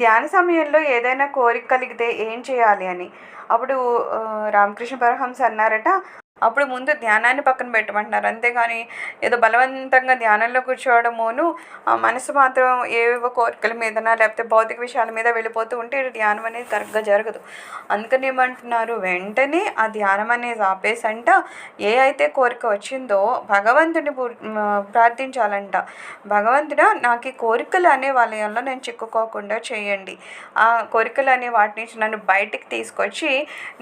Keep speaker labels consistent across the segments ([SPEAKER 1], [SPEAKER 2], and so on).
[SPEAKER 1] ధ్యాన సమయంలో ఏదైనా కోరిక కలిగితే ఏం చేయాలి అని. అప్పుడు రామకృష్ణ పరమహంస అన్నారట అప్పుడు ముందు ధ్యానాన్ని పక్కన పెట్టమంటున్నారు. అంతేగాని ఏదో బలవంతంగా ధ్యానంలో కూర్చోవడమును ఆ మనసు మాత్రం ఏవేవో కోరికల మీదనా లేకపోతే భౌతిక విషయాల మీద వెళ్ళిపోతూ ఉంటే ధ్యానం అనేది కరెక్ట్గా జరగదు. అందుకని ఏమంటున్నారు? వెంటనే ఆ ధ్యానం అనేది ఆపేసంట ఏ అయితే కోరిక వచ్చిందో భగవంతుని ప్రార్థించాలంట. భగవంతుడా నాకు ఈ కోరికలు అనే వలయంలో నేను చిక్కుకోకుండా చేయండి. ఆ కోరికలు అనే వాటి నుంచి నన్ను బయటికి తీసుకొచ్చి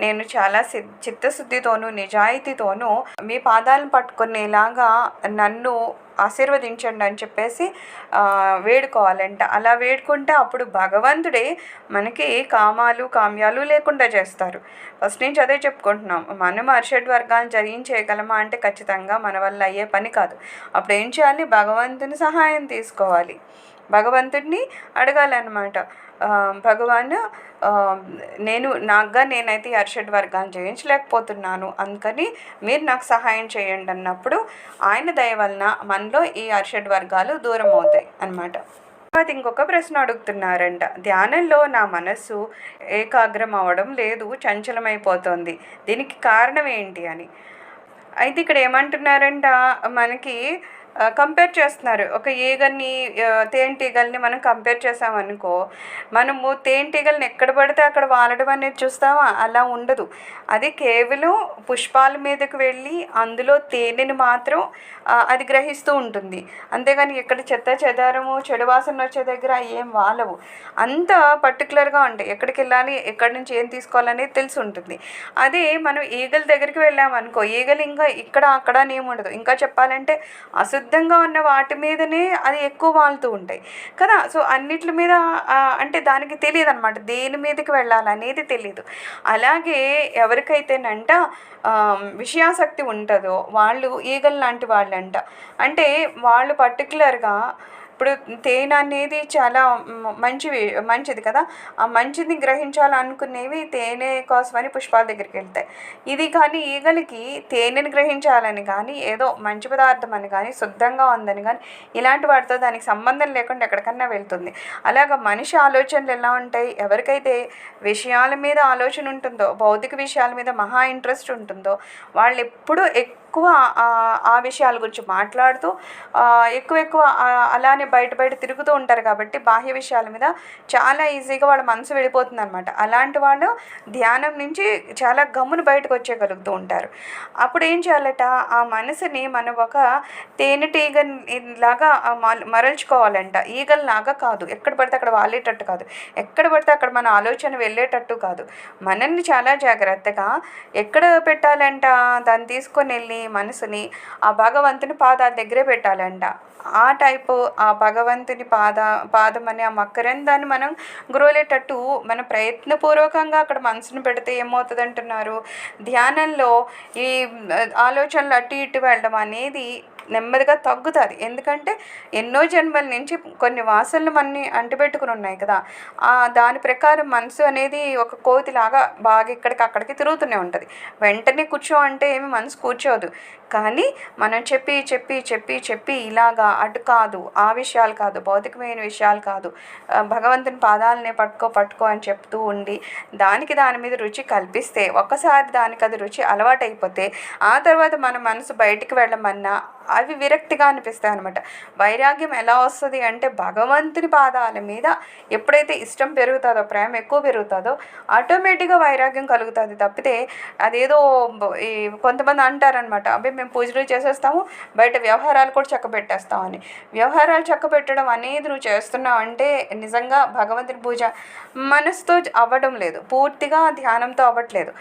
[SPEAKER 1] నేను చాలా చిత్తశుద్ధితోనూ నిజాయితీ నిజాయితీతోనూ మీ పాదాలను పట్టుకునేలాగా నన్ను ఆశీర్వదించండి అని చెప్పేసి వేడుకోవాలంట. అలా వేడుకుంటే అప్పుడు భగవంతుడే మనకి కామాలు కామ్యాలు లేకుండా చేస్తారు. ఫస్ట్ నుంచి అదే చెప్పుకుంటున్నాం. మనం అర్షడ్ వర్గాలను జరిగించేయగలమా అంటే ఖచ్చితంగా మన వల్ల అయ్యే పని కాదు. అప్పుడు ఏం చేయాలి? భగవంతుని సహాయం తీసుకోవాలి. భగవంతుడిని అడగాలన్నమాట. భగవాన్ నేను నాకుగా నేనైతే ఈ అర్షడ్ వర్గాన్ని జయించలేకపోతున్నాను. అందుకని మీరు నాకు సహాయం చేయండి అన్నప్పుడు ఆయన దయ వలన మనలో ఈ అర్షడ్ వర్గాలు దూరం అవుతాయి అన్నమాట. తర్వాత ఇంకొక ప్రశ్న అడుగుతున్నారంట. ధ్యానంలో నా మనస్సు ఏకాగ్రం అవడం లేదు చంచలమైపోతుంది. దీనికి కారణం ఏంటి అని. అయితే ఇక్కడ ఏమంటున్నారంట మనకి కంపేర్ చేస్తున్నారు. ఒక ఈగల్ని తేనెటీగల్ని మనం కంపేర్ చేసామనుకో మనము తేనెటీగల్ని ఎక్కడ పడితే అక్కడ వాలడం అనేది చూస్తామా? అలా ఉండదు. అది కేవలం పుష్పాల మీదకి వెళ్ళి అందులో తేనెని మాత్రం అది గ్రహిస్తూ ఉంటుంది. అంతేగాని ఎక్కడ చెత్త చెదారము చెడు వాసన వచ్చే దగ్గర ఏం వాలవు. అంత పర్టికులర్గా ఉంటాయి ఎక్కడికి వెళ్ళాలి ఎక్కడి నుంచి ఏం తీసుకోవాలనేది తెలిసి ఉంటుంది. అదే మనం ఈగల దగ్గరికి వెళ్ళామనుకో ఈగలు ఇంకా ఇక్కడ అక్కడ అని ఉండదు. ఇంకా చెప్పాలంటే అసలు విరుద్ధంగా ఉన్న వాటి మీదనే అది ఎక్కువ వాలుతూ ఉంటాయి. కదా? సో అన్నిటి మీద అంటే దానికి తెలియదు అనమాట దేని మీదకి వెళ్ళాలనేది తెలియదు అలాగే ఎవరికైతేనంట విషయాసక్తి ఉంటుందో వాళ్ళు ఈగల్ లాంటి వాళ్ళంట. అంటే వాళ్ళు పర్టికులర్గా ఇప్పుడు తేనె అనేది చాలా మంచివి మంచిది కదా. ఆ మంచిది గ్రహించాలనుకునేవి తేనె కోసమని పుష్పాల దగ్గరికి వెళ్తాయి. ఇది కానీ ఈగలకి తేనెని గ్రహించాలని కానీ ఏదో మంచి పదార్థం అని కానీ శుద్ధంగా ఉందని కానీ ఇలాంటి వాటితో దానికి సంబంధం లేకుండా ఎక్కడికన్నా వెళ్తుంది. అలాగ మనిషి ఆలోచనలు ఎలా ఉంటాయి? ఎవరికైతే విషయాల మీద ఆలోచన ఉంటుందో భౌతిక విషయాల మీద మహా ఇంట్రెస్ట్ ఉంటుందో వాళ్ళు ఎప్పుడూ ఎక్కువ ఎక్కువ ఆ విషయాల గురించి మాట్లాడుతూ ఎక్కువ ఎక్కువ అలానే బయట బయట తిరుగుతూ ఉంటారు కాబట్టి బాహ్య విషయాల మీద చాలా ఈజీగా వాళ్ళ మనసు వెళ్ళిపోతుంది అనమాట అలాంటి వాళ్ళు ధ్యానం నుంచి చాలా గమ్మును బయటకు వచ్చేయగలుగుతూ ఉంటారు. అప్పుడు ఏం చేయాలట? ఆ మనసుని మనం ఒక తేనెటీగ లాగా మరల్చుకోవాలంట. ఈగల్లాగా కాదు. ఎక్కడ పడితే అక్కడ వాలేటట్టు కాదు. ఎక్కడ పడితే అక్కడ మన ఆలోచన వెళ్ళేటట్టు కాదు. మనల్ని చాలా జాగ్రత్తగా ఎక్కడ పెట్టాలంట? దాన్ని తీసుకొని వెళ్ళి మనసుని ఆ భగవంతుని పాదాల దగ్గరే పెట్టాలంట. ఆ టైపు ఆ భగవంతుని పాద పాదం అనే ఆ మకరందాన్ని మనం గురవలేటట్టు మన ప్రయత్నపూర్వకంగా అక్కడ మనసును పెడితే ఏమవుతుంది అంటున్నారు ధ్యానంలో ఈ ఆలోచనలు అటు ఇటు వెళ్ళడం అనేది నెమ్మదిగా తగ్గుతుంది. ఎందుకంటే ఎన్నో జన్మల నుంచి కొన్ని వాసనలు మనని అంటిపెట్టుకుని ఉన్నాయి కదా. ఆ దాని ప్రకారం మనసు అనేది ఒక కోతిలాగా బాగా ఇక్కడికి అక్కడికి తిరుగుతూనే ఉంటుంది. వెంటనే కూర్చో అంటే ఏమి మనసు కూర్చోదు. కానీ మనం చెప్పి చెప్పి చెప్పి చెప్పి ఇలాగా అటు కాదు ఆ విషయాలు కాదు భౌతికమైన విషయాలు కాదు భగవంతుని పాదాలనే పట్టుకో పట్టుకో అని చెప్తూ ఉండి దానికి దాని మీద రుచి కల్పిస్తే ఒక్కసారి దానికి అది రుచి అలవాటైపోతే ఆ తర్వాత మన మనసు బయటికి వెళ్ళమన్నా అవి విరక్తిగా అనిపిస్తాయి అనమాట వైరాగ్యం ఎలా వస్తుంది అంటే భగవంతుని పాదాల మీద ఎప్పుడైతే ఇష్టం పెరుగుతుందో ప్రేమ ఎక్కువ పెరుగుతుందో ఆటోమేటిక్గా వైరాగ్యం కలుగుతుంది. తప్పితే అదేదో ఈ కొంతమంది అంటారనమాట అబ్బాయి మేము పూజలు చేసేస్తాము బయట వ్యవహారాలు కూడా చక్క పెట్టేస్తామని వ్యవహారాలు చక్క పెట్టడం అనేది నువ్వు చేస్తున్నావు అంటే నిజంగా భగవంతుని పూజ మనసుతో అవ్వడం లేదు. పూర్తిగా ధ్యానంతో అవ్వట్లేదు.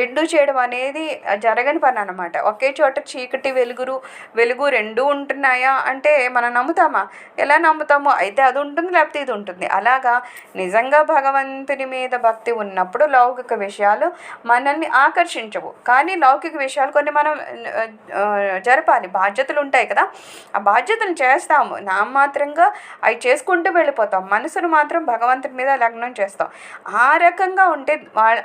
[SPEAKER 1] రెండు చేయడం అనేది జరగని పని అనమాట ఒకే చోట చీకటి వెలుగురు వెలుగు తెలుగు రెండు ఉంటున్నాయా? అంటే మనం నమ్ముతామా? ఎలా నమ్ముతామో? అయితే అది ఉంటుంది లేకపోతే ఇది ఉంటుంది. అలాగా నిజంగా భగవంతుని మీద భక్తి ఉన్నప్పుడు లౌకిక విషయాలు మనల్ని ఆకర్షించవు. కానీ లౌకిక విషయాలు కొన్ని మనం జరపాలి. బాధ్యతలు ఉంటాయి కదా. ఆ బాధ్యతలు చేస్తాము. నామాత్రంగా అవి చేసుకుంటూ వెళ్ళిపోతాం. మనసును మాత్రం భగవంతుని మీద లగ్నం చేస్తాం. ఆ రకంగా ఉంటే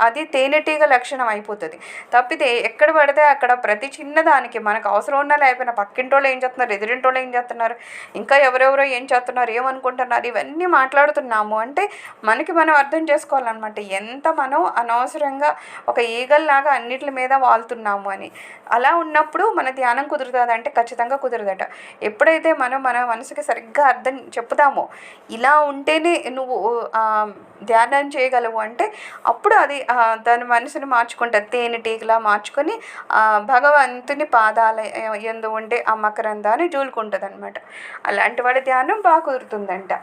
[SPEAKER 1] అది తేనెటీగ లక్షణం అయిపోతుంది. తప్పితే ఎక్కడ పడితే అక్కడ ప్రతి చిన్నదానికి మనకు అవసరం ఉన్నా లేకపోయినా పక్క పక్కింటోళ్ళు ఏం చేస్తున్నారు? ఎదురింటోళ్ళు ఏం చేస్తున్నారు? ఇంకా ఎవరెవరో ఏం చేస్తున్నారు? ఏమనుకుంటున్నారు? ఇవన్నీ మాట్లాడుతున్నాము. అంటే మనకి మనం అర్థం చేసుకోవాలన్నమాట. ఎంత మనం అనవసరంగా ఒక ఈగల్లాగా అన్నిటి మీద వాళ్తున్నాము అని. అలా ఉన్నప్పుడు మన ధ్యానం కుదురుతుంది అంటే ఖచ్చితంగా కుదరదట. ఎప్పుడైతే మనం మన మనసుకి సరిగ్గా అర్థం చెప్తామో ఇలా ఉంటేనే నువ్వు ధ్యానం చేయగలవు అంటే అప్పుడు అది దాని మనసుని మార్చుకుంటుంది. తేనెటీగలా మార్చుకొని భగవంతుని పాదాల ఎందు ఉండే ఆ మకరందాన్ని జూలుకుంటుంది అనమాట అలాంటి వాడి ధ్యానం బాగా కుదురుతుందంట.